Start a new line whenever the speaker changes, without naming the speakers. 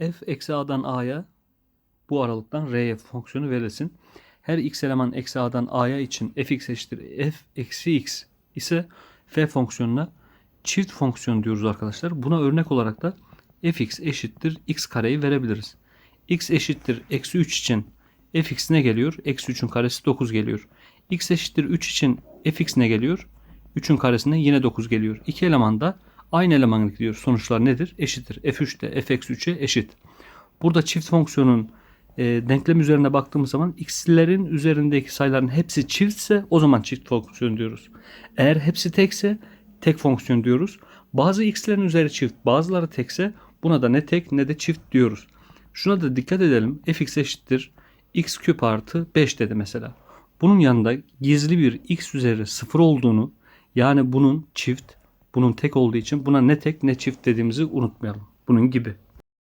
f eksi a'dan a'ya bu aralıktan r'ye fonksiyonu verilsin. Her x eleman eksi a'dan a'ya için fx eşittir f eksi x ise f fonksiyonuna çift fonksiyon diyoruz arkadaşlar. Buna örnek olarak da fx eşittir x kareyi verebiliriz. x eşittir eksi 3 için fx ne geliyor? Eksi 3'ün karesi 9 geliyor. x eşittir 3 için fx ne geliyor? 3'ün karesine yine 9 geliyor. İki eleman da aynı elemanlık diyor. Sonuçlar nedir? Eşittir. f3 de f eksi 3'e eşit. Burada çift fonksiyonun e, denklem üzerine baktığımız zaman x'lerin üzerindeki sayıların hepsi çiftse o zaman çift fonksiyon diyoruz. Eğer hepsi tekse tek fonksiyon diyoruz. Bazı x'lerin üzeri çift, bazıları tekse buna da ne tek ne de çift diyoruz. Şuna da dikkat edelim. fx eşittir x küp artı 5 dedi mesela. Bunun yanında gizli bir x üzeri 0 olduğunu yani bunun çift, bunun tek olduğu için buna ne tek ne çift dediğimizi unutmayalım. Bunun gibi.